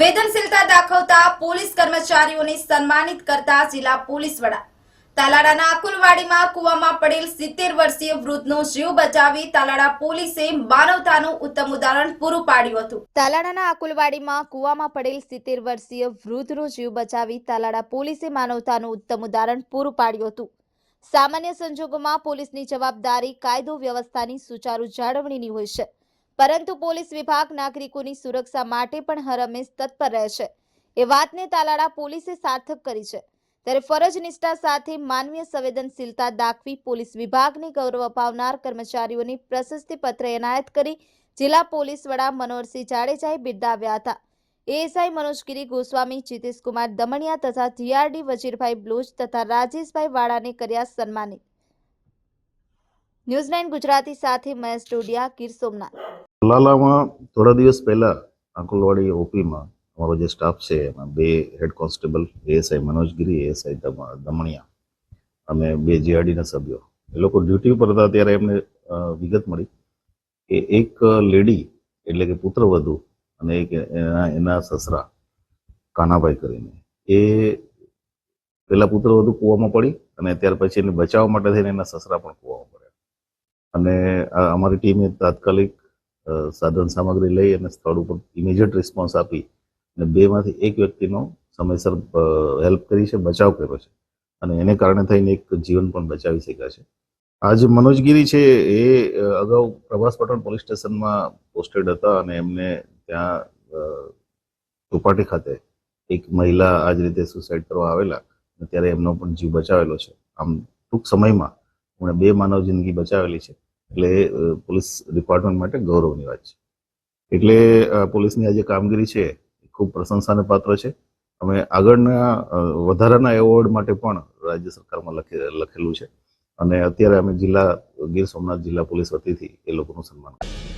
વેદનશીલતા દાખવતા police કર્મચારીઓને સન્માનિત કરતા જિલ્લા પોલીસ વડા. તાલાડાના અકુલવાડીમાં કુવામાં પડેલ સિત્તેર વર્ષીય વૃદ્ધનો જીવ બચાવી તાલાડા પોલીસે માનવતાનું ઉત્તમ ઉદાહરણ પૂરું પાડ્યું હતું. તાલાડાના અકુલવાડીમાં કુવામાં પડેલ સિત્તેર વર્ષીય વૃદ્ધનો જીવ બચાવી તાલાડા પોલીસે માનવતાનું ઉત્તમ ઉદાહરણ પૂરું પાડ્યું હતું. સામાન્ય સંજોગોમાં પોલીસની જવાબદારી કાયદો વ્યવસ્થાની સુચારુ જાળવણીની હોય છે. પરંતુ પોલીસ વિભાગ નાગરિકોની સુરક્ષા માટે પણ હરમેશ તત્પર રહે એ વાતને તાલાળા પોલીસે સાર્થક કરી છે. ત્યારે ફરજ નિષ્ઠા સાથે માનવીય સંવેદનશીલતા દાખવી પોલીસ વિભાગને ગૌરવ અપાવનાર કર્મચારીઓને પ્રશસ્તિ એનાયત કરી જિલ્લા પોલીસ વડા મનોહરસિંહ જાડેજાએ બિરદાવ્યા હતા. એએસઆઈ મનોજગીરી ગોસ્વામી, જીતેશકુમાર દમણિયા તથા જીઆરડી વજીરભાઈ બ્લોચ તથા રાજેશભાઈ વાળાને કર્યા સન્માનિત. ન્યૂઝ નાઇન ગુજરાતી સાથે મહેશ ટોડિયા ગીર સોમનાથ. લાલામાં થોડા દિવસ પહેલા આંકુલવાડી ઓપીમાં અમારો જે સ્ટાફ છે, એમાં બે head constable ASI Manojgiri ASI Damaniya અને બે જીઆરડીના સભ્યો. એ લોકો ડ્યુટી ઉપર હતા, ત્યારે એમને વિગત મળી કે એક લેડી એટલે કે પુત્રવધુ અને એક એના એના સસરા કાનાભાઈ કરીને, એ પેલા પુત્રવધુ કૂવામાં પડી અને ત્યાર પછી એને બચાવવા માટે થઈને એના સસરા પણ કૂવામાં પડ્યા. અને અમારી ટીમે તાત્કાલિક સાધન સામગ્રી લઈ અને સ્થળ ઉપર ઇમિડિયેટ રિસ્પોન્સ આપી અને બેમાંથી એક વ્યક્તિનો સમયસર હેલ્પ કરી છે, બચાવ કર્યો છે. અને એને કારણે થઈને એક જીવન પણ બચાવી શક્યા છે. આ જે મનોજગીરી છે એ અગાઉ પ્રભાસ પટણ પોલીસ સ્ટેશનમાં પોસ્ટેડ હતા અને એમને ત્યાં ચોપાટી ખાતે એક મહિલા આ જ રીતે સુસાઇડ કરવા આવેલા ત્યારે એમનો પણ જીવ બચાવેલો છે. આમ ટૂંક સમયમાં એમણે બે માનવ જિંદગી બચાવેલી છે. એટલે પોલીસ ડિપાર્ટમેન્ટ માટે ગૌરવની વાત છે. એટલે પોલીસની આ જે કામગીરી છે, એ ખૂબ પ્રશંસાને પાત્ર છે. અમે આગળના વધારાના એવોર્ડ માટે પણ રાજ્ય સરકારમાં લખે, લખેલું છે. અને અત્યારે અમે જિલ્લા, ગીર સોમનાથ જિલ્લા પોલીસ વતીથી એ લોકોનું સન્માન છીએ.